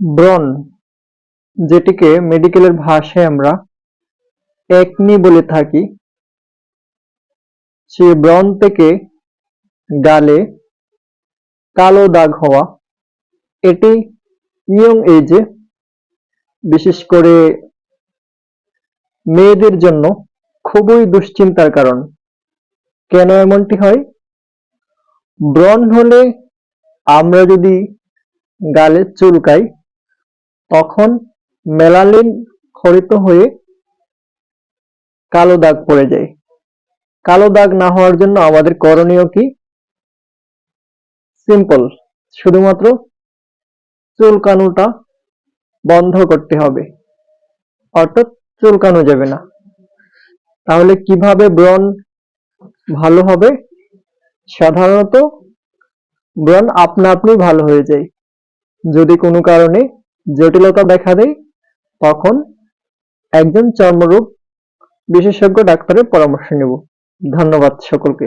ব্রণ, যেটিকে মেডিকেলের ভাষায় আমরা একনি বলে থাকি, সে ব্রণ থেকে গালে কালো দাগ হওয়া, এটি ইয়ং এজে, বিশেষ করে মেয়েদের জন্য খুবই দুশ্চিন্তার কারণ। কেন এমনটি হয়? ব্রণ হলে আমরা যদি গালে চুলকাই তখন মেলানিন ক্ষরিত হয়ে কালো দাগ পড়ে যায়। কালো দাগ না হওয়ার জন্য আমাদের করণীয় কি? সিম্পল শুধুমাত্র চুলকানোটা বন্ধ করতে হবে। অর্থাৎ চুলকানো যাবে না। তাহলে কীভাবে ব্রণ ভালো হবে? সাধারণত ব্রণ আপনা আপনি ভালো হয়ে যায়। যদি কোনো কারণে জটিলতা দেখা দেয় তখন একজন চর্মরোগ বিশেষজ্ঞ ডাক্তারের পরামর্শ নেব। ধন্যবাদ সকলকে।